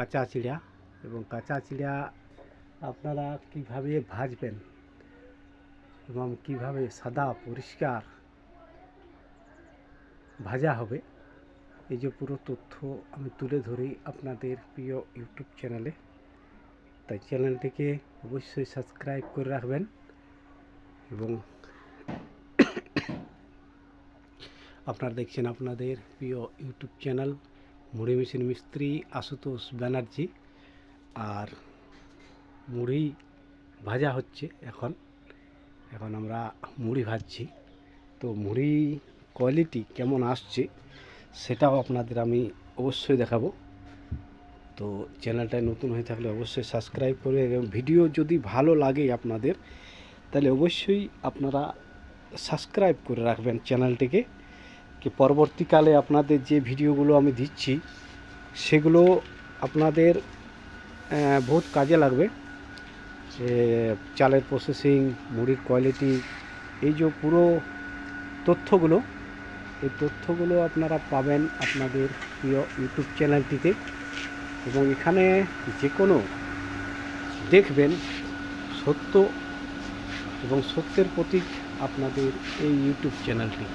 কাঁচা চিড়া এবং কাঁচা চিড়া আপনারা কীভাবে ভাজবেন এবং কীভাবে সাদা পরিষ্কার ভাজা হবে, এই যে পুরো তথ্য আমি তুলে ধরি আপনাদের প্রিয় ইউটিউব চ্যানেলে। তাই চ্যানেলটিকে অবশ্যই সাবস্ক্রাইব করে রাখবেন এবং আপনারা দেখছেন আপনাদের প্রিয় ইউটিউব চ্যানেল। মুড়ি মেশিন মিস্ত্রি আশুতোষ ব্যানার্জি। আর মুড়ি ভাজা হচ্ছে এখন। এখন আমরা মুড়ি ভাজছি। তো মুড়ি কোয়ালিটি কেমন আসছে সেটাও আপনাদের আমি অবশ্যই দেখাবো। তো চ্যানেলটায় নতুন হয়ে থাকলে অবশ্যই সাবস্ক্রাইব করবে এবং ভিডিও যদি ভালো লাগে আপনাদের, তাহলে অবশ্যই আপনারা সাবস্ক্রাইব করে রাখবেন চ্যানেলটিকে। কি পরবর্তীকালে আপনাদের যে ভিডিওগুলো আমি দিচ্ছি, সেগুলো আপনাদের বহুত কাজে লাগবে। যে চালের প্রসেসিং মুড়ির কোয়ালিটি এই যে পুরো তথ্যগুলো, এই তথ্যগুলো আপনারা পাবেন আপনাদের প্রিয় ইউটিউব চ্যানেলটিতে এবং এখানে যে কোনো দেখবেন সত্য এবং সত্যের প্রতীক আপনাদের এই ইউটিউব চ্যানেলটি।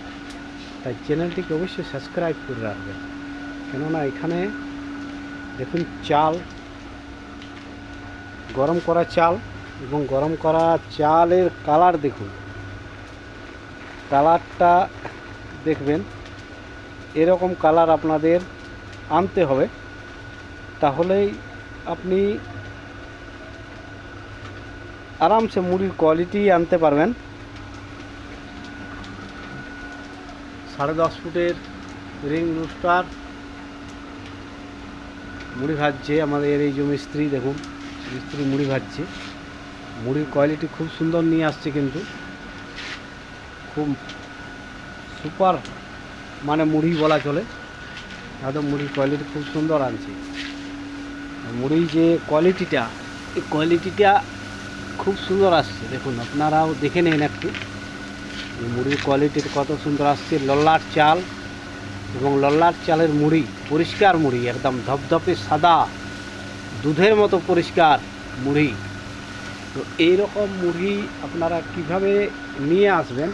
তাই চ্যানেলটিকে অবশ্যই সাবস্ক্রাইব করে রাখবেন। কেননা এখানে দেখুন চাল, গরম করা চাল এবং গরম করা চালের কালার দেখুন। কালারটা দেখবেন, এরকম কালার আপনাদের আনতে হবে। তাহলেই আপনি আরামসে মুড়ির কোয়ালিটি আনতে পারবেন। সাড়ে দশ ফুটের রিং রুস্টার মুড়ি ভাজছে আমাদের এই যে মিস্ত্রি দেখুন মিস্ত্রি মুড়ি ভাজছে। মুড়ির কোয়ালিটি খুব সুন্দর নিয়ে আসছে কিন্তু। খুব সুপার মানে মুড়ি বলা চলে। একদম মুড়ির কোয়ালিটি খুব সুন্দর আনছে। মুড়ির যে কোয়ালিটিটা এই কোয়ালিটিটা খুব সুন্দর আসছে। দেখুন, আপনারাও দেখে নিন একটু। মুড়ির কোয়ালিটির কত সুন্দর আসছে, লল্লার চাল এবং লল্লার চালের মুড়ি, পরিষ্কার মুড়ি, একদম ধপধপে সাদা, দুধের মতো পরিষ্কার মুড়ি। তো এই রকম মুড়ি আপনারা কীভাবে নিয়ে আসবেন?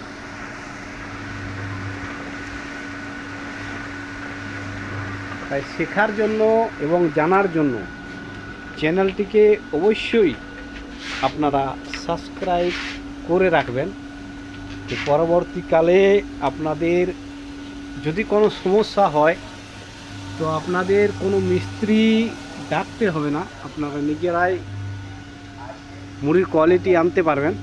তাই শেখার জন্য এবং জানার জন্য চ্যানেলটিকে অবশ্যই আপনারা সাবস্ক্রাইব করে রাখবেন। যে পরবর্তীকালে আপনাদের যদি কোনো সমস্যা হয়, তো আপনাদের কোনো মিস্ত্রি ডাকতে হবে না। আপনারা নিজেরাই মুড়ির কোয়ালিটি আনতে পারবেন।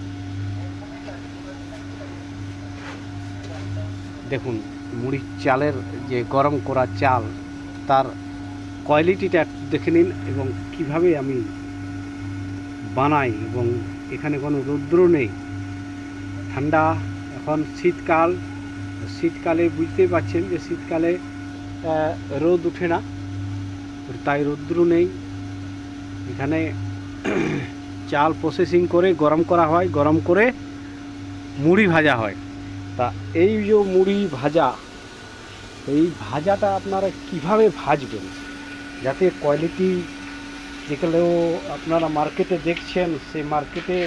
দেখুন, মুড়ির চালের যে গরম করা চাল, তার কোয়ালিটিটা দেখে নিন এবং কীভাবে আমি বানাই এবং এখানে কোনো রৌদ্র নেই। ঠান্ডা, এখন শীতকাল, শীতকালে বুঝতেই পারছেন যে শীতকালে রোদ ওঠে না, তাই রৌদ্র নেই। এখানে চাল প্রসেসিং করে গরম করা হয়, গরম করে মুড়ি ভাজা হয়। তা এই যে মুড়ি ভাজা, এই ভাজাটা আপনারা কীভাবে ভাজবেন? যাতে কোয়ালিটি যেগুলো আপনারা মার্কেটে দেখছেন, সেই মার্কেটে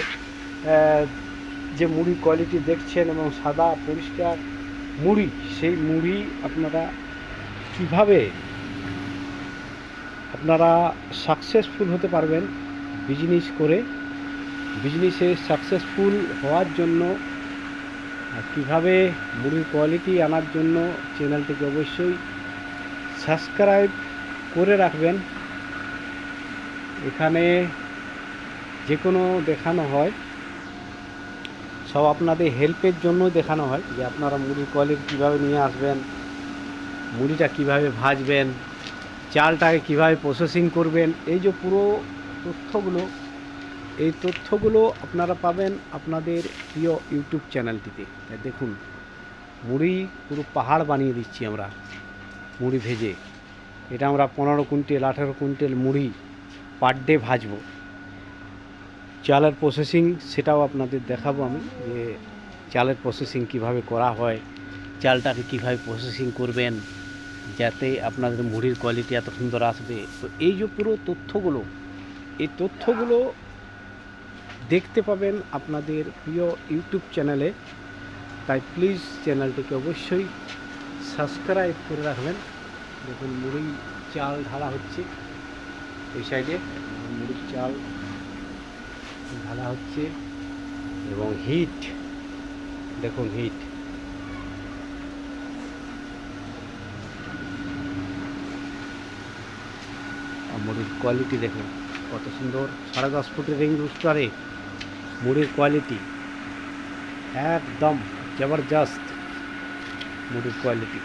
যে মুড়ি কোয়ালিটি দেখছেন এবং সাদা, পরিষ্কার মুড়ি, সেই মুড়ি আপনারা কীভাবে আপনারা সাকসেসফুল হতে পারবেন বিজনেস করে বিজনেসে সাকসেসফুল হওয়ার জন্য কীভাবে মুড়ির কোয়ালিটি আনার জন্য চ্যানেলটিকে অবশ্যই সাবস্ক্রাইব করে রাখবেন। এখানে যে কোনো দেখানো হয়। সব আপনাদের হেল্পের জন্য দেখানো হয় যে আপনারা মুড়ির কোয়ালিটি কীভাবে নিয়ে আসবেন, মুড়িটা কীভাবে ভাজবেন, চালটাকে কীভাবে প্রসেসিং করবেন, এই যে পুরো তথ্যগুলো, এই তথ্যগুলো আপনারা পাবেন আপনাদের প্রিয় ইউটিউব চ্যানেলটিতে। দেখুন, মুড়ি পুরো পাহাড় বানিয়ে দিচ্ছি আমরা, মুড়ি ভেজে। এটা আমরা পনেরো কুইন্টেল, আঠেরো কুইন্টেল মুড়ি পার ডে ভাজবো। চালের প্রসেসিং সেটাও আপনাদের দেখাবো আমি, যে চালের প্রসেসিং কীভাবে করা হয়, চালটাকে কীভাবে প্রসেসিং করবেন, যাতে আপনাদের মুড়ির কোয়ালিটি এত সুন্দর আসবে। তো এই যে পুরো তথ্যগুলো, এই তথ্যগুলো দেখতে পাবেন আপনাদের প্রিয় ইউটিউব চ্যানেলে। তাই প্লিজ চ্যানেলটিকে অবশ্যই সাবস্ক্রাইব করে রাখবেন। দেখুন মুড়ি চাল ঢালা হচ্ছে এই সাইডে মুড়ির চাল ঢালা হচ্ছে? এবং হিট দেখুন হিট মুড়ির কোয়ালিটি দেখুন, কত সুন্দর। সাড়ে দশ ফুটের রিং রুস্টারে মুড়ির কোয়ালিটি একদম জবরদস্ত মুড়ির কোয়ালিটি